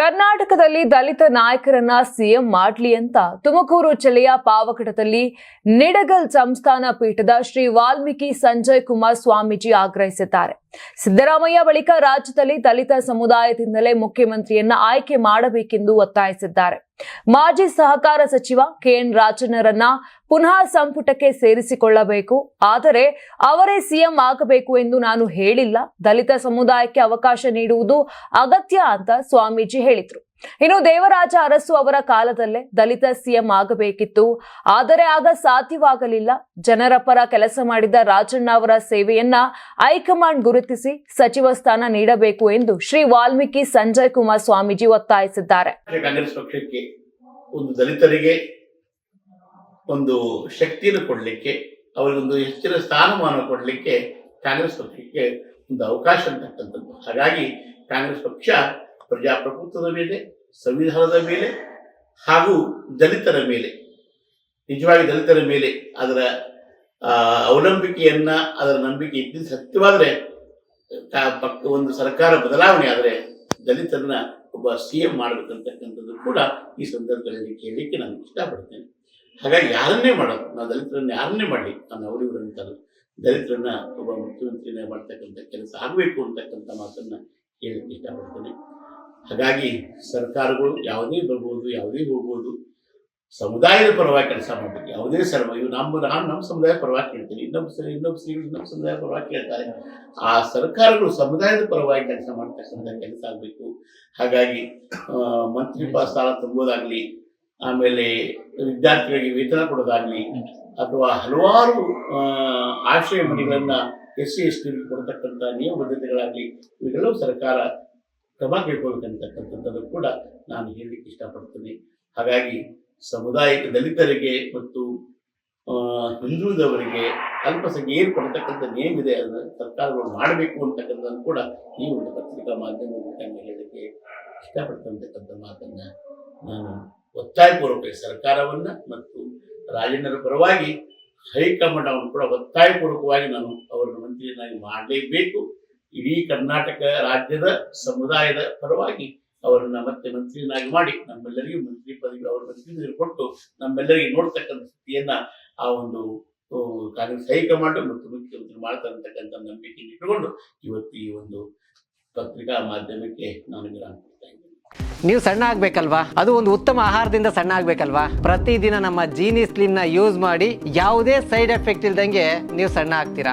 ಕರ್ನಾಟಕದಲ್ಲಿ ದಲಿತ ನಾಯಕರನ್ನ ಸಿಎಂ ಮಾಡ್ಲಿ ಅಂತ ತುಮಕೂರು ಜಿಲ್ಲೆಯ ಪಾವಗಡದಲ್ಲಿ ನಿಡಗಲ್ ಸಂಸ್ಥಾನ ಪೀಠದ ಶ್ರೀ ವಾಲ್ಮೀಕಿ ಸಂಜಯ್ ಕುಮಾರ್ ಸ್ವಾಮೀಜಿ ಆಗ್ರಹಿಸಿದ್ದಾರೆ. ಸಿದ್ದರಾಮಯ್ಯ ಬಳಿಕ ರಾಜ್ಯದಲ್ಲಿ ದಲಿತ ಸಮುದಾಯದಿಂದಲೇ ಮುಖ್ಯಮಂತ್ರಿಯನ್ನ ಆಯ್ಕೆ ಮಾಡಬೇಕೆಂದು ಒತ್ತಾಯಿಸಿದ್ದಾರೆ. ಮಾಜಿ ಸಹಕಾರ ಸಚಿವ ಕೆಎನ್ ರಾಜನರನ್ನ ಪುನಃ ಸಂಪುಟಕ್ಕೆ ಸೇರಿಸಿಕೊಳ್ಳಬೇಕು. ಆದರೆ ಅವರೇ ಸಿಎಂ ಆಗಬೇಕು ಎಂದು ನಾನು ಹೇಳಿಲ್ಲ. ದಲಿತ ಸಮುದಾಯಕ್ಕೆ ಅವಕಾಶ ನೀಡುವುದು ಅಗತ್ಯ ಅಂತ ಸ್ವಾಮೀಜಿ ಹೇಳಿದ್ರು. ಇನ್ನು ದೇವರಾಜ ಅರಸು ಅವರ ಕಾಲದಲ್ಲೇ ದಲಿತ ಸಿಎಂ ಆಗಬೇಕಿತ್ತು. ಆದರೆ ಆಗ ಸಾಧ್ಯವಾಗಲಿಲ್ಲ. ಜನರ ಪರ ಕೆಲಸ ಮಾಡಿದ ರಾಜಣ್ಣ ಅವರ ಸೇವೆಯನ್ನ ಹೈಕಮಾಂಡ್ ಗುರುತಿಸಿ ಸಚಿವ ಸ್ಥಾನ ನೀಡಬೇಕು ಎಂದು ಶ್ರೀ ವಾಲ್ಮೀಕಿ ಸಂಜಯ್ ಕುಮಾರ್ ಸ್ವಾಮೀಜಿ ಒತ್ತಾಯಿಸಿದ್ದಾರೆ. ಕಾಂಗ್ರೆಸ್ ಪಕ್ಷಕ್ಕೆ ಒಂದು ದಲಿತರಿಗೆ ಒಂದು ಶಕ್ತಿಯನ್ನು ಕೊಡಲಿಕ್ಕೆ, ಅವರಿಗೊಂದು ಹೆಚ್ಚಿನ ಸ್ಥಾನಮಾನ ಕೊಡಲಿಕ್ಕೆ ಕಾಂಗ್ರೆಸ್ ಪಕ್ಷಕ್ಕೆ ಒಂದು ಅವಕಾಶ ಅಂತಕ್ಕಂಥದ್ದು. ಹಾಗಾಗಿ ಕಾಂಗ್ರೆಸ್ ಪಕ್ಷ ಪ್ರಜಾಪ್ರಭುತ್ವದ ಮೇಲೆ, ಸಂವಿಧಾನದ ಮೇಲೆ ಹಾಗೂ ದಲಿತರ ಮೇಲೆ, ನಿಜವಾಗಿ ದಲಿತರ ಮೇಲೆ ಅದರ ಅವಲಂಬಿಕೆಯನ್ನ, ಅದರ ನಂಬಿಕೆ ಇದ್ದಿದ್ದು ಸತ್ಯವಾದರೆ ಒಂದು ಸರ್ಕಾರ ಬದಲಾವಣೆ ಆದರೆ ದಲಿತರನ್ನ ಒಬ್ಬ ಸಿ ಎಂ ಮಾಡಬೇಕಂತಕ್ಕಂಥದ್ದು ಕೂಡ ಈ ಸಂದರ್ಭದಲ್ಲಿ ಕೇಳಲಿಕ್ಕೆ ನಾನು ಇಷ್ಟಪಡ್ತೇನೆ. ಹಾಗಾಗಿ ಯಾರನ್ನೇ ಮಾಡೋದು, ನಾವು ದಲಿತರನ್ನ ಯಾರನ್ನೇ ಮಾಡಲಿ, ನಾನು ಅವರಿವರಂತಲ್ಲ ದಲಿತರನ್ನ ಒಬ್ಬ ಮುಖ್ಯಮಂತ್ರಿನೇ ಮಾಡ್ತಕ್ಕಂಥ ಕೆಲಸ ಆಗಬೇಕು ಅಂತಕ್ಕಂಥ ಮಾತನ್ನ ಕೇಳಲಿಕ್ಕೆ ಇಷ್ಟಪಡ್ತೇನೆ. ಹಾಗಾಗಿ ಸರ್ಕಾರಗಳು ಯಾವುದೇ ಬರ್ಬೋದು, ಯಾವುದೇ ಹೋಗ್ಬೋದು, ಸಮುದಾಯದ ಪರವಾಗಿ ಕೆಲಸ ಮಾಡಬೇಕು. ಯಾವುದೇ ಸರ್ವ, ಇವು ನಮ್ಮ, ನಾನು ನಮ್ಮ ಸಮುದಾಯ ಪರವಾಗಿ ಕೇಳ್ತೀನಿ. ಇನ್ನೊಬ್ಬ ಸರಿ ಇನ್ನೊಬ್ಬ ಸ್ತ್ರೀಗಳು ಇನ್ನೊಬ್ಬ ಸಮುದಾಯ ಪರವಾಗಿ ಕೇಳ್ತಾರೆ. ಆ ಸರ್ಕಾರಗಳು ಸಮುದಾಯದ ಪರವಾಗಿ ಕೆಲಸ ಮಾಡ್ತಕ್ಕಂಥ ಕೆಲಸ ಆಗಬೇಕು. ಹಾಗಾಗಿ ಮಂತ್ರಿ ಪಾಸ್ ಸ್ಥಾನ ತುಂಬೋದಾಗ್ಲಿ, ಆಮೇಲೆ ವಿದ್ಯಾರ್ಥಿಗಳಿಗೆ ವೇತನ ಕೊಡೋದಾಗ್ಲಿ, ಅಥವಾ ಹಲವಾರು ಆಶ್ರಯ ಮನೆಗಳನ್ನ ಎಸ್ ಸಿ ಎಸ್ ಟಿ ಕೊಡ್ತಕ್ಕಂಥ ನಿಯಮಬದ್ಧತೆಗಳಾಗಲಿ ಇವೆಲ್ಲವೂ ಸರ್ಕಾರ ಕ್ರಮ ಕೈಗೊಳ್ಬೇಕಂತಕ್ಕಂಥದ್ದನ್ನು ಕೂಡ ನಾನು ಹೇಳಲಿಕ್ಕೆ ಇಷ್ಟಪಡ್ತೀನಿ. ಹಾಗಾಗಿ ಸಮುದಾಯಕ್ಕೆ ದಲಿತರಿಗೆ ಮತ್ತು ಹಿಂದುಳಿದವರಿಗೆ ಅಲ್ಪಸಂಖ್ಯೆ ಏನು ಕೊಡ್ತಕ್ಕಂಥ ಇದೆ ಅದನ್ನು ಸರ್ಕಾರಗಳು ಮಾಡಬೇಕು ಅಂತಕ್ಕಂಥದ್ದು ಕೂಡ ಈ ಒಂದು ಪತ್ರಿಕಾ ಮಾಧ್ಯಮದ ಮುಖಾಂತರ ಹೇಳಲಿಕ್ಕೆ ಇಷ್ಟಪಡ್ತಕ್ಕಂಥ ಮಾತನ್ನು ನಾನು ಒತ್ತಾಯಪೂರ್ವಕ ಸರ್ಕಾರವನ್ನ ಮತ್ತು ರಾಜಣ್ಣರ ಪರವಾಗಿ ಹೈಕಮಾಂಡ್ ಅವನು ಕೂಡ ಒತ್ತಾಯಪೂರ್ವಕವಾಗಿ ನಾನು ಅವರನ್ನು ಮಂತ್ರಿಯನ್ನಾಗಿ ಮಾಡಲೇಬೇಕು. ಇಡೀ ಕರ್ನಾಟಕ ರಾಜ್ಯದ ಸಮುದಾಯದ ಪರವಾಗಿ ಅವರನ್ನ ಮತ್ತೆ ಮಂತ್ರಿಯನ್ನಾಗಿ ಮಾಡಿ ನಮ್ಮೆಲ್ಲರಿಗೂ ಮಂತ್ರಿ ಪದವಿ ಅವರ ಮಂತ್ರಿ ಕೊಟ್ಟು ನಮ್ಮೆಲ್ಲರಿಗೆ ನೋಡ್ತಕ್ಕಂಥ ಸ್ಥಿತಿಯನ್ನ ಆ ಒಂದು ಕಾಂಗ್ರೆಸ್ ಹೈಕಮಾಂಡ್ ಮತ್ತು ಮುಖ್ಯಮಂತ್ರಿ ಮಾಡ್ತಾರೆ ಅಂತಕ್ಕಂಥ ನಂಬಿಕೆ ಇಟ್ಟುಕೊಂಡು ಇವತ್ತು ಈ ಒಂದು ಪತ್ರಿಕಾ ಮಾಧ್ಯಮಕ್ಕೆ ನಾನು ವಿರಾಮ ನೀವು ಸಣ್ಣ ಆಗ್ಬೇಕಲ್ವಾ? ಅದು ಒಂದು ಉತ್ತಮ ಆಹಾರದಿಂದ ಸಣ್ಣ ಆಗ್ಬೇಕಲ್ವಾ? ಪ್ರತಿದಿನ ನಮ್ಮ ಜೀನಿ ಸ್ಲಿಮ್ನ ಯೂಸ್ ಮಾಡಿ ಯಾವುದೇ ಸೈಡ್ ಎಫೆಕ್ಟ್ ಇಲ್ದಂಗೆ ನೀವು ಸಣ್ಣ ಆಗ್ತೀರಾ?